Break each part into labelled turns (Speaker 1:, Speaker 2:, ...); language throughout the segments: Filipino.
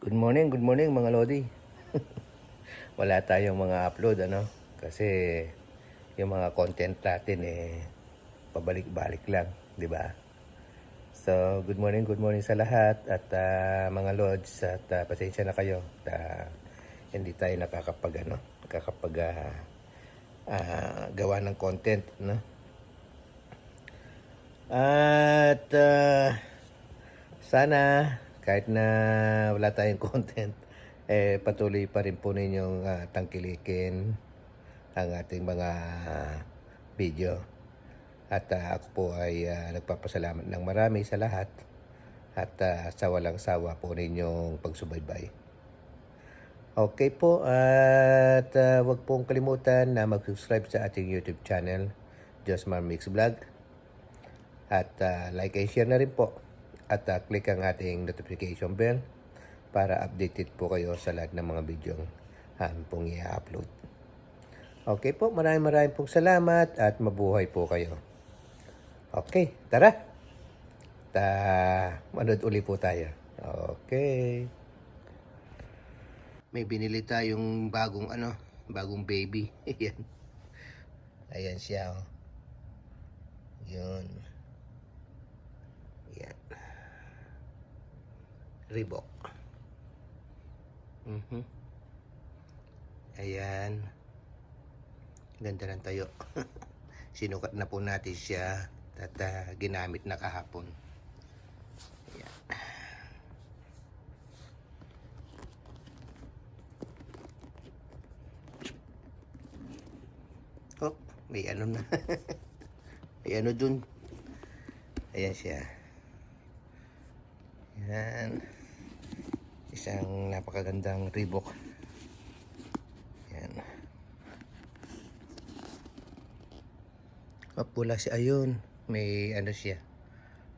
Speaker 1: Good morning, good morning mga Lodi. Wala tayong mga upload ano kasi yung mga content natin eh pabalik-balik lang, di ba? So, good morning, good morning sa lahat at ah, mga Lods at ah, pasensya na kayo at ah, hindi tayo nakakapag ano, nakakapag ah, ah, gawa ng content, no? At ah, sana kahit na wala tayong content, eh patuloy pa rin po ninyong ah, tangkilikin ang ating mga video. At ah, ako po ay ah, nagpapasalamat ng marami sa lahat at ah, sa walang sawa po ninyong pagsubaybay. Okay po, at ah, wag pong kalimutan na mag-subscribe sa ating YouTube channel, Josmar Mix Vlog. At ah, like and share na rin po. At ah, click ang ating notification bell para updated po kayo sa lahat ng mga video ang pong i-upload. Okay po, maraming maraming pong salamat at mabuhay po kayo. Okay, tara. Ta manood uli po tayo. Okay. May binili tayong bagong ano, bagong baby. Ayan. Ayan siya. Oh. Yun. Yan. Reebok. Mhm. Ayan. Ganda ng tayo. Sinukat na po natin siya at ah, ginamit na kahapon. Ayan. Oh, may ano na. may ano dun. Ayan siya. Yan. Isang napakagandang Reebok. Yan. Ah, pula siya. Ayun. May ano siya.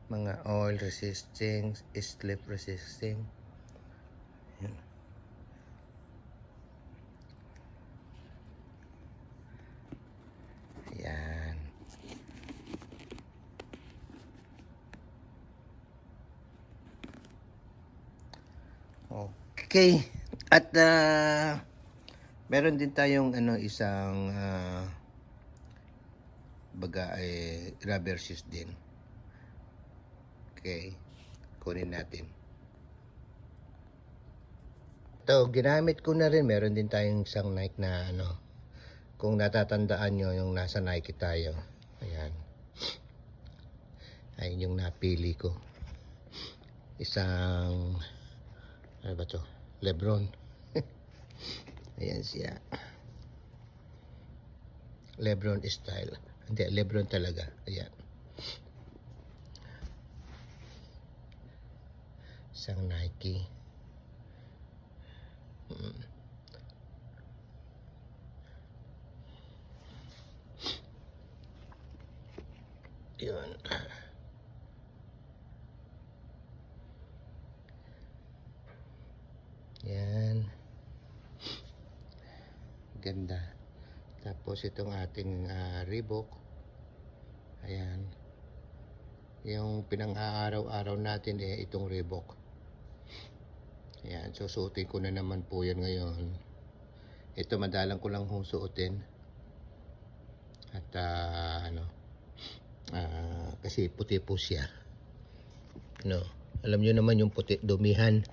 Speaker 1: Mga oil resisting, slip resisting. Yan. Yan. Okay. At ah, meron din tayong ano isang ah, baga eh, rubber shoes din. Okay. Kunin natin. Ito, ginamit ko na rin. Meron din tayong isang Nike na ano. Kung natatandaan nyo yung nasa Nike tayo. Ayan. Ayun yung napili ko. Isang ano ba to? Lebron. Ayan siya. Lebron style. Hindi, Lebron talaga. Ayan. Isang Nike. Mm. Yun. Yan. Ganda. Tapos itong ating ah, Reebok. Ayan. Yung pinang-aaraw-araw natin eh itong Reebok. Ayan. Susuotin ko na naman po yan ngayon. Ito madalang ko lang hong suotin. At ah, ano. ah, kasi puti po siya. No. Alam nyo naman yung puti dumihan.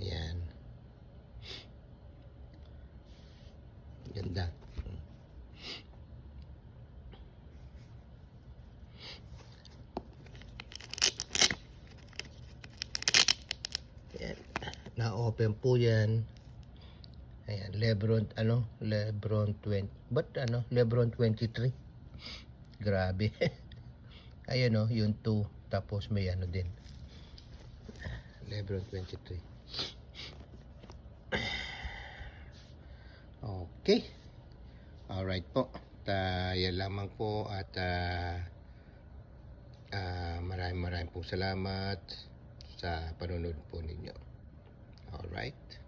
Speaker 1: Ayan. Ganda. Ayan. Na-open po yan. Ayan. Lebron, ano? Lebron 20. Ba't ano? Lebron 23. Grabe. Ayan o, yung 2. Tapos may ano din. Lebron 23. Okay. Alright po. Tayo lamang po at ah, ah, maraming maraming po salamat sa panonood po ninyo. Alright.